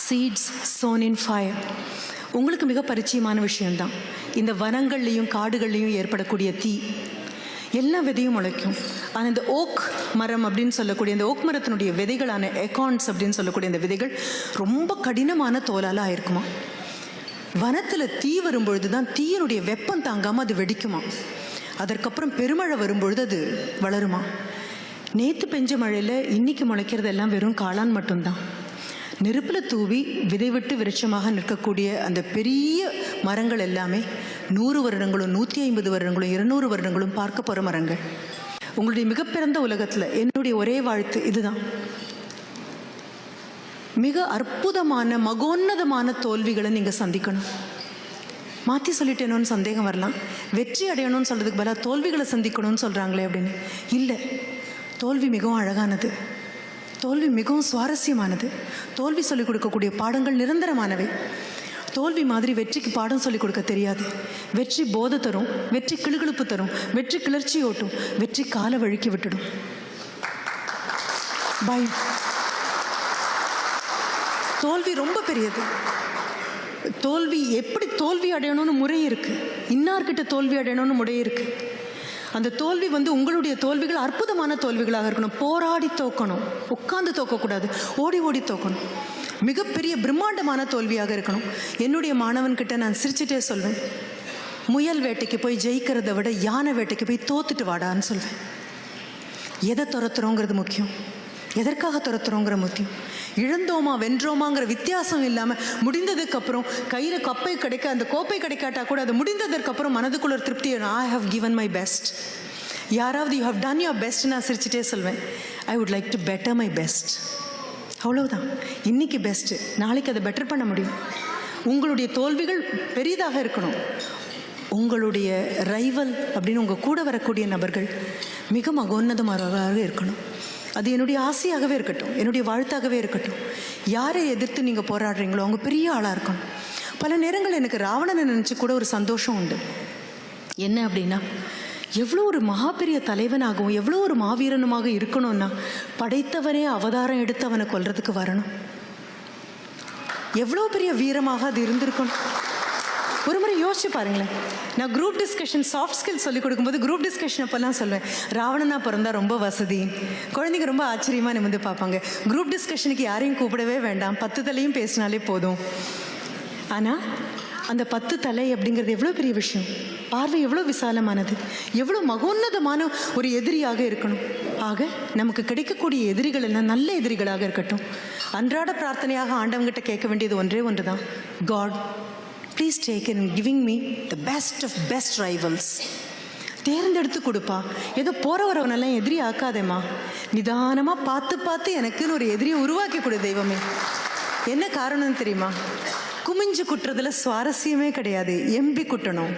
Seeds zone in fire உங்களுக்கு மிக பரிச்சயமான விஷயம்தான். இந்த வனங்கள்லேயும் காடுகள்லேயும் ஏற்படக்கூடிய தீ. எல்லா விதையும் முளைக்கும். ஆனால் இந்த ஓக் மரம் அப்படின்னு சொல்லக்கூடிய இந்த ஓக் மரத்தினுடைய விதைகளான எக்கான்ஸ் அப்படின்னு சொல்லக்கூடிய இந்த விதைகள் ரொம்ப கடினமான தோலால் ஆயிருக்குமா? வனத்தில் தீ வரும்பொழுது தான் தீயினுடைய வெப்பம் தாங்காமல் அது வெடிக்குமா? அதற்கப்புறம் பெருமழை வரும்பொழுது அது வளருமா? நேற்று பெஞ்ச மழையில் இன்றைக்கி முளைக்கிறது எல்லாம் வெறும் காளான் மட்டும்தான். நெருப்பில் தூவி விதைவிட்டு விருட்சமாக நிற்கக்கூடிய அந்த பெரிய மரங்கள் எல்லாமே நூறு வருடங்களும் நூற்றி ஐம்பது வருடங்களும் இருநூறு வருடங்களும் பார்க்க போகிற மரங்கள். உங்களுடைய மிகப்பிறந்த உலகத்தில் என்னுடைய ஒரே வாழ்த்து இதுதான். மிக அற்புதமான மகோன்னதமான தோல்விகளை நீங்கள் சந்திக்கணும். மாற்றி சொல்லிட்டேனோன்னு சந்தேகம் வரலாம். வெற்றி அடையணும்னு சொல்கிறதுக்கு பதிலாக தோல்விகளை சந்திக்கணும்னு சொல்கிறாங்களே அப்படின்னு. இல்லை தோல்வி மிகவும் அழகானது. தோல்வி மிகவும் சுவாரஸ்யமானது. தோல்வி சொல்லிக் கொடுக்கக்கூடிய பாடங்கள் நிரந்தரமானவை. தோல்வி மாதிரி வெற்றிக்கு பாடம் சொல்லிக் கொடுக்க தெரியாது. வெற்றி போதை தரும் வெற்றி கிளுகிழுப்பு தரும் வெற்றி கிளர்ச்சி ஓட்டும் வெற்றி கால வழுக்கி விட்டுடும். பை தோல்வி ரொம்ப பெரியது. தோல்வி எப்படி தோல்வி அடையணும்னு முறை இருக்கு. இன்னார்கிட்ட தோல்வி அடையணும்னு முறை இருக்கு. அந்த தோல்வி வந்து உங்களுடைய தோல்விகள் அற்புதமான தோல்விகளாக இருக்கணும். போராடி தோக்கணும். உட்காந்து தோக்கக்கூடாது. ஓடி ஓடி தோக்கணும். மிகப்பெரிய பிரம்மாண்டமான தோல்வியாக இருக்கணும். என்னுடைய மாணவன்கிட்ட நான் சிரிச்சிட்டே சொல்வேன். முயல் வேட்டைக்கு போய் ஜெயிக்கிறத விட யானை வேட்டைக்கு போய் தோத்துட்டு வாடான்னு சொல்வேன். எதை துரத்துறோங்கிறது முக்கியம். எதற்காக துரத்துறோங்கிற முக்கியம் இழந்தோமா வென்றோமாங்கிற வித்தியாசம் இல்லாமல் முடிந்ததுக்கப்புறம் கையில் கப்பை கிடைக்க அந்த கோப்பை கிடைக்காட்டா கூட அது முடிந்ததற்கப்புறம் மனதுக்குள்ள ஒரு திருப்தி I have given my best யாராவது you have done your best நான் சிரிச்சிட்டே சொல்வேன். I would like to better my best அவ்வளவுதான். இன்னைக்கு பெஸ்ட்டு நாளைக்கு அதை பெட்டர் பண்ண முடியும். உங்களுடைய தோல்விகள் பெரிதாக இருக்கணும். உங்களுடைய ரைவல் அப்படின்னு உங்கள் கூட வரக்கூடிய நபர்கள் மிக மகோன்னதமாக இருக்கணும். அது என்னுடைய ஆசையாகவே இருக்கட்டும் என்னுடைய வாழ்த்தாகவே இருக்கட்டும். யாரை எதிர்த்து நீங்கள் போராடுறீங்களோ அவங்க பெரிய ஆளாக இருக்கணும். பல நேரங்கள் எனக்கு ராவணனை நினச்சி கூட ஒரு சந்தோஷம் உண்டு. என்ன அப்படின்னா எவ்வளோ ஒரு மகாபெரிய தலைவனாகவும் எவ்வளோ ஒரு மாவீரனுமாக இருக்கணும்னா படைத்தவனே அவதாரம் எடுத்து அவனை கொல்றதுக்கு வரணும். எவ்வளோ பெரிய வீரமாக அது இருந்திருக்கணும். ஒரு முறை யோசிச்சு பாருங்களேன். நான் குரூப் டிஸ்கஷன் சாஃப்ட் ஸ்கில் சொல்லிக் கொடுக்கும்போது குரூப் டிஸ்கஷன் அப்போல்லாம் சொல்லுவேன். ராவணனா பிறந்தா ரொம்ப வசதி. குழந்தைங்க ரொம்ப ஆச்சரியமாக நிமிந்து பார்ப்பாங்க. குரூப் டிஸ்கஷனுக்கு யாரையும் கூப்பிடவே வேண்டாம். பத்து தலையும் பேசினாலே போதும். ஆனால் அந்த பத்து தலை அப்படிங்கிறது எவ்வளோ பெரிய விஷயம்? பார்வை எவ்வளோ விசாலமானது? எவ்வளோ மகோன்னதமான ஒரு எதிரியாக இருக்கணும். ஆக நமக்கு கிடைக்கக்கூடிய எதிரிகள் எல்லாம் நல்ல எதிரிகளாக இருக்கட்டும். அன்றாட பிரார்த்தனையாக ஆண்டவங்கிட்ட கேட்க வேண்டியது ஒன்றே ஒன்று தான் God please take in giving me the best of best rivals தேர்ந்தெடுத்து கொடுப்பா. ஏதோ போகிற வரவனெல்லாம் எதிரி ஆக்காதேம்மா. நிதானமாக பார்த்து பார்த்து எனக்குன்னு ஒரு எதிரியை உருவாக்கி கொடு தெய்வமே. என்ன காரணம் தெரியுமா? குமிஞ்சு குட்டுறதுல சுவாரஸ்யமே கிடையாது. எம்பி குட்டணும்.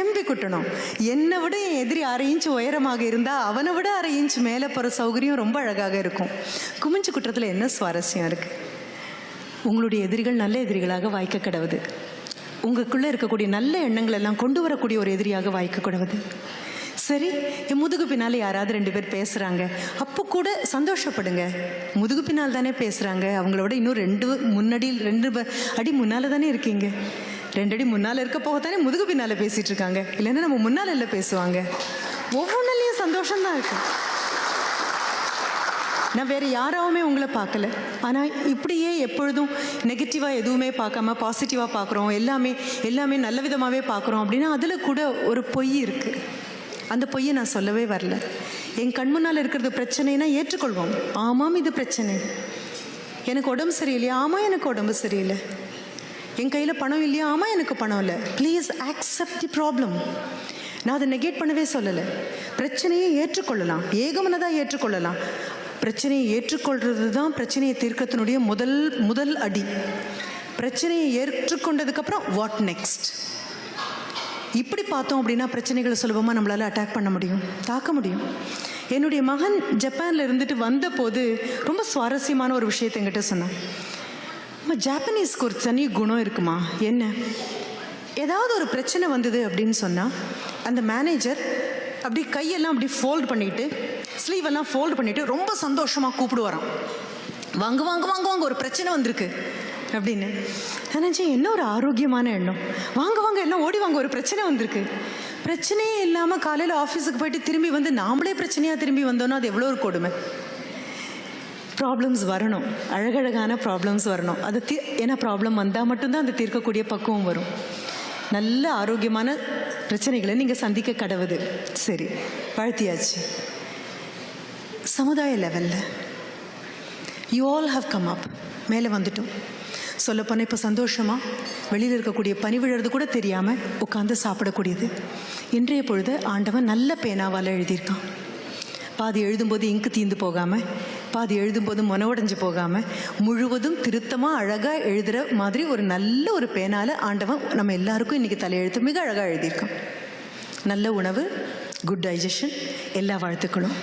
எம்பி குட்டணும். என்னை விட என் எதிரி அரை இன்ச்சு உயரமாக இருந்தால் அவனை விட அரை இன்ச்சு மேலே போகிற சௌகரியம் ரொம்ப அழகாக இருக்கும். குமிஞ்சு குட்டுறதுல என்ன சுவாரஸ்யம் இருக்குது உங்களுடைய எதிரிகள் நல்ல எதிரிகளாக வாய்க்க கிடவுது. உங்களுக்குள்ளே இருக்கக்கூடிய நல்ல எண்ணங்கள் எல்லாம் கொண்டு வரக்கூடிய ஒரு எதிரியாக வாய்க்க கிடவுது. சரி என் முதுகு பின்னால் யாராவது ரெண்டு பேர் பேசுகிறாங்க அப்போ கூட சந்தோஷப்படுங்க. முதுகு பின்னால் தானே பேசுகிறாங்க அவங்களோட இன்னும் ரெண்டு முன்னாடி ரெண்டு ப- அடி முன்னால் தானே இருக்கீங்க. ரெண்டு அடி முன்னால் இருக்க போக தானே முதுகு பின்னால் பேசிகிட்டு இருக்காங்க. இல்லைன்னா நம்ம முன்னால் இல்லை பேசுவாங்க. ஒவ்வொன்றுலேயும் சந்தோஷம்தான் இருக்குது நான் வேறு யாராவுமே உங்களை பார்க்கல. ஆனால் இப்படியே எப்பொழுதும் நெகட்டிவாக எதுவுமே பார்க்காம பாசிட்டிவாக பார்க்குறோம். எல்லாமே எல்லாமே நல்ல விதமாகவே பார்க்குறோம் அப்படின்னா அதில் கூட ஒரு பொய் இருக்குது அந்த பொய்யை நான் சொல்லவே வரல. என் கண் முன்னால் இருக்கிறது பிரச்சனைனா ஏற்றுக்கொள்வோம். ஆமாம் இது பிரச்சனை. எனக்கு உடம்பு சரியில்லையா? ஆமாம் எனக்கு உடம்பு சரியில்லை. என் கையில் பணம் இல்லையா? ஆமாம் எனக்கு பணம் இல்லை. ப்ளீஸ் ஆக்செப்ட் தி ப்ராப்ளம் நான் அதை நெகேட் பண்ணவே சொல்லலை. பிரச்சனையை ஏற்றுக்கொள்ளலாம். ஏகமனதாக ஏற்றுக்கொள்ளலாம். பிரச்சனையை ஏற்றுக்கொள்றது தான் பிரச்சனையை தீர்க்கத்தினுடைய முதல் முதல் அடி. பிரச்சனையை ஏற்றுக்கொண்டதுக்கப்புறம் வாட் நெக்ஸ்ட் இப்படி பார்த்தோம் அப்படின்னா பிரச்சனைகளை சுலபமாக நம்மளால் அட்டாக் பண்ண முடியும் தாக்க முடியும். என்னுடைய மகன் ஜப்பானில் இருந்துட்டு வந்தபோது ரொம்ப சுவாரஸ்யமான ஒரு விஷயத்தை என்கிட்ட சொன்னான். நம்ம ஜாப்பனீஸ்க்கு ஒரு தனி குணம் இருக்குமா? என்ன? ஏதாவது ஒரு பிரச்சனை வந்தது அப்படின்னு சொன்னால் அந்த மேனேஜர் அப்படி கையெல்லாம் அப்படி ஃபோல்ட் ஸ்லீவ் ஸ்லீவெல்லாம் ஃபோல்டு பண்ணிட்டு ரொம்ப சந்தோஷமாக கூப்பிடுவாராம். வாங்க வாங்க வாங்க வாங்க ஒரு பிரச்சனை வந்திருக்கு அப்படின்னு. நினச்சி என்ன ஒரு ஆரோக்கியமான எண்ணம். வாங்க வாங்க எல்லாம் ஓடி வாங்க ஒரு பிரச்சனை வந்திருக்கு. பிரச்சனையே இல்லாமல் காலையில் ஆஃபீஸுக்கு போயிட்டு திரும்பி வந்து நாமளே பிரச்சனையாக திரும்பி வந்தோன்னா அது எவ்வளோ ஒரு கொடுமை. ப்ராப்ளம்ஸ் வரணும். அழகழகான ப்ராப்ளம்ஸ் வரணும். அது தீ ஏன்னா ப்ராப்ளம் வந்தால் மட்டும்தான் அந்த தீர்க்கக்கூடிய பக்குவம் வரும். நல்ல ஆரோக்கியமான பிரச்சனைகளை நீங்கள் சந்திக்க கடவுது. சரி வாழ்த்தியாச்சு. சமுதாய லெவலில் you all have come up மேலே வந்துட்டோம். சொல்லப்போனால் இப்போ சந்தோஷமாக வெளியில் இருக்கக்கூடிய பனிவிழறது கூட தெரியாமல் உட்காந்து சாப்பிடக்கூடியது. இன்றைய பொழுது ஆண்டவன் நல்ல பேனாவால் எழுதியிருக்கான். பாதி எழுதும்போது இங்கு தீந்து போகாமல் பாதி எழுதும்போது மொன உடைஞ்சு போகாமல் முழுவதும் திருத்தமாக அழகாக எழுதுகிற மாதிரி ஒரு நல்ல ஒரு பேனால் ஆண்டவன் நம்ம எல்லாருக்கும் இன்றைக்கி தலையெழுத்து மிக அழகாக எழுதியிருக்கான். நல்ல உணவு குட் டைஜஷன் எல்லா வாழ்த்துக்களும்.